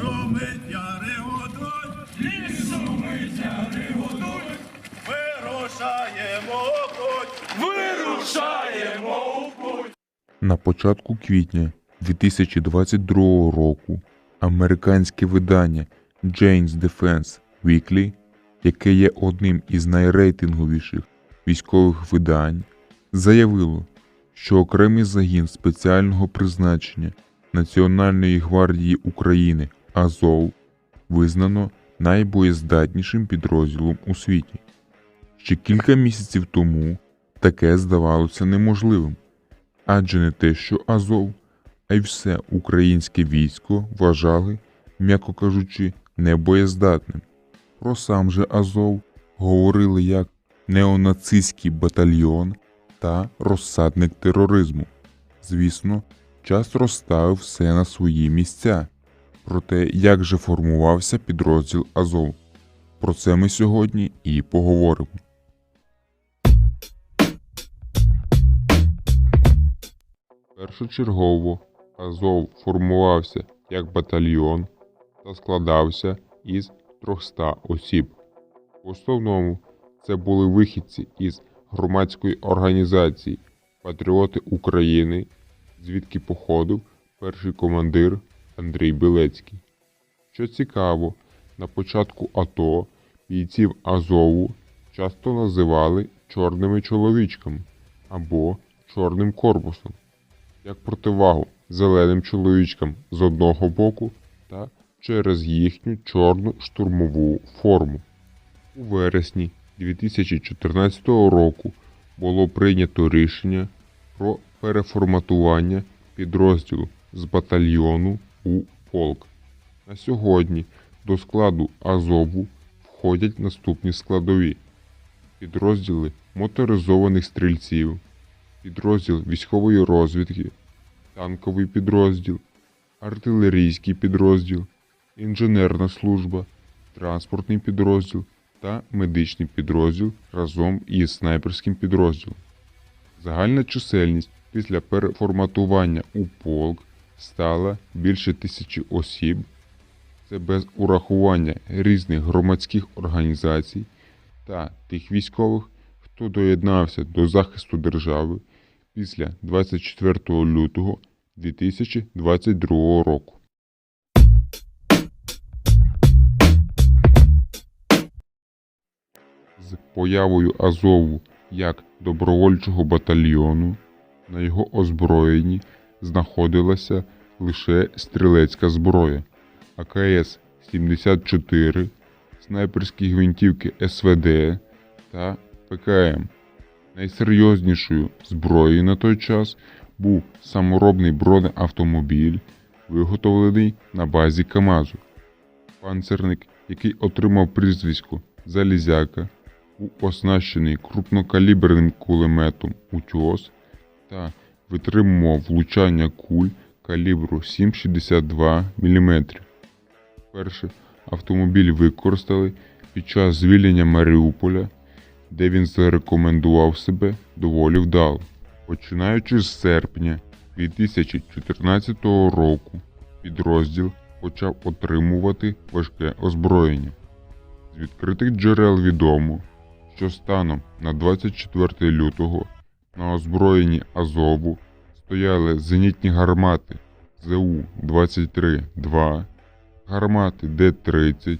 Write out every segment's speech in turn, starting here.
шумить, яри гудуть, ліс шумить, яри гудуть, вирушаємо у путь, вирушаємо у путь. На початку квітня 2022 року американське видання Jane's Defense Weekly, яке є одним із найрейтинговіших військових видань, заявило, що окремий загін спеціального призначення Національної гвардії України Азов визнано найбоєздатнішим підрозділом у світі. Ще кілька місяців тому таке здавалося неможливим адже не те, що Азов, а й все українське військо вважали, м'яко кажучи, небоєздатним. Про сам же Азов говорили як неонацистський батальйон та розсадник тероризму. Звісно, час розставив все на свої місця. Про те, як же формувався підрозділ Азов. Про це ми сьогодні і поговоримо. Першочергово Азов формувався як батальйон та складався із 300 осіб. В основному це були вихідці із громадської організації Патріоти України, звідки походив перший командир Андрій Білецький. Що цікаво, на початку АТО бійців Азову часто називали чорними чоловічками або чорним корпусом як противагу зеленим чоловічкам з одного боку та через їхню чорну штурмову форму. У вересні 2014 року було прийнято рішення про переформатування підрозділу з батальйону у полк. На сьогодні до складу Азову входять наступні складові: підрозділи моторизованих стрільців, підрозділ військової розвідки, танковий підрозділ, артилерійський підрозділ, інженерна служба, транспортний підрозділ та медичний підрозділ разом із снайперським підрозділом. Загальна чисельність після переформатування у полк стала більше тисячі осіб. Це без урахування різних громадських організацій та тих військових, хто доєднався до захисту держави після 24 лютого 2022 року. З появою Азову як добровольчого батальйону на його озброєнні знаходилася лише стрілецька зброя АКС-74, снайперські гвинтівки СВД та ПКМ. Найсерйознішою зброєю на той час був саморобний бронеавтомобіль, виготовлений на базі КАМАЗу. Панцерник, який отримав прізвисько Залізяка, був оснащений крупнокаліберним кулеметом «Утьос» та витримував влучання куль калібру 7,62 мм. Перше автомобіль використали під час звільнення Маріуполя, де він зарекомендував себе доволі вдало. Починаючи з серпня 2014 року, підрозділ почав отримувати важке озброєння. З відкритих джерел відомо, що станом на 24 лютого на озброєнні Азову стояли зенітні гармати ЗУ-23-2, гармати Д-30,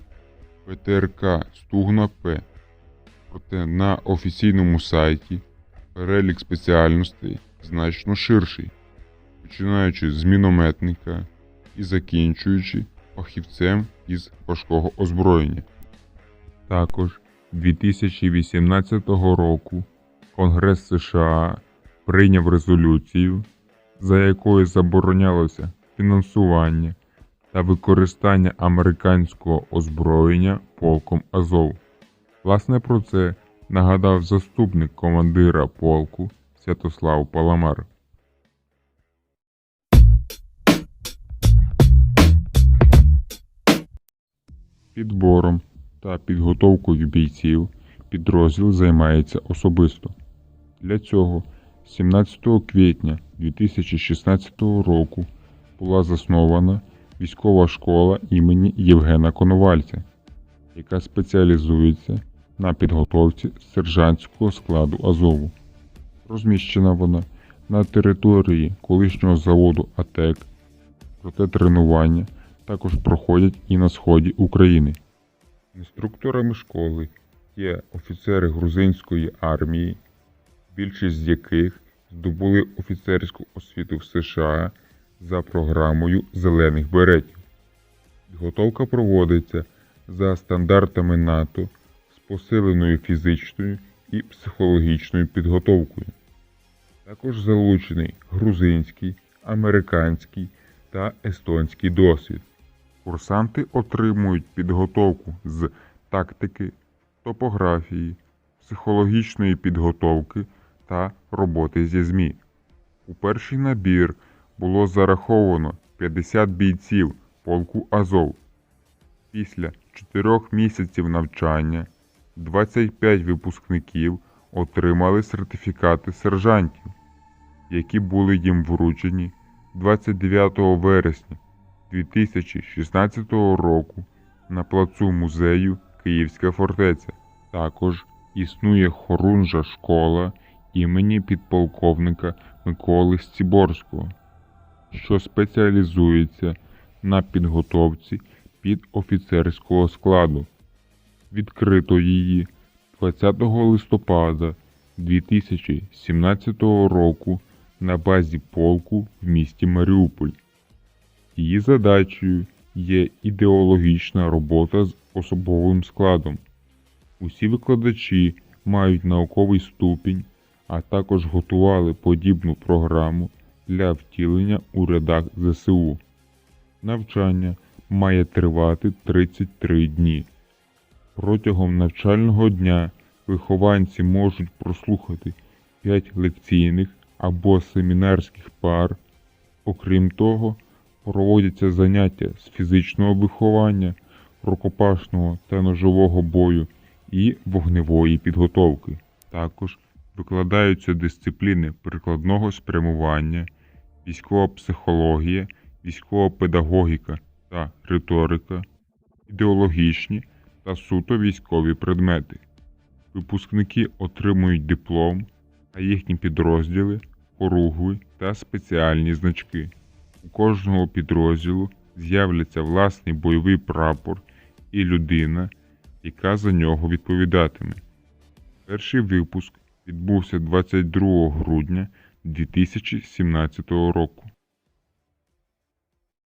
ПТРК Стугна П. Проте на офіційному сайті перелік спеціальностей значно ширший, починаючи з мінометника і закінчуючи фахівцем із важкого озброєння. Також 2018 року Конгрес США прийняв резолюцію, за якою заборонялося фінансування та використання американського озброєння полком Азов. Власне про це нагадав заступник командира полку Святослав Паламар. Підбором та підготовкою бійців підрозділ займається особисто. Для цього 17 квітня 2016 року була заснована військова школа імені Євгена Коновальця, яка спеціалізується на підготовці сержантського складу Азову. Розміщена вона на території колишнього заводу АТЕК, проте тренування також проходять і на сході України. Інструкторами школи є офіцери грузинської армії, більшість з яких здобули офіцерську освіту в США за програмою зелених беретів. Підготовка проводиться за стандартами НАТО з посиленою фізичною і психологічною підготовкою. Також залучений грузинський, американський та естонський досвід. Курсанти отримують підготовку з тактики, топографії, психологічної підготовки та роботи зі ЗМІ. У перший набір було зараховано 50 бійців полку Азов. Після 4 місяців навчання 25 випускників отримали сертифікати сержантів, які були їм вручені 29 вересня 2016 року на плацу музею Київська фортеця. Також існує хорунжа школа імені підполковника Миколи Стіборського, що спеціалізується на підготовці під офіцерського складу. Відкрито її 20 листопада 2017 року на базі полку в місті Маріуполь. Її задачею є ідеологічна робота з особовим складом. Усі викладачі мають науковий ступінь, а також готували подібну програму для втілення у рядах ЗСУ. Навчання має тривати 33 дні. Протягом навчального дня вихованці можуть прослухати 5 лекційних або семінарських пар. Окрім того, проводяться заняття з фізичного виховання, рукопашного та ножового бою і вогневої підготовки. Також викладаються дисципліни прикладного спрямування, військова психологія, військова педагогіка та риторика, ідеологічні та суто військові предмети. Випускники отримують диплом, а їхні підрозділи поругви та спеціальні значки. У кожного підрозділу з'являться власний бойовий прапор і людина, яка за нього відповідатиме. Перший випуск відбувся 22 грудня 2017 року.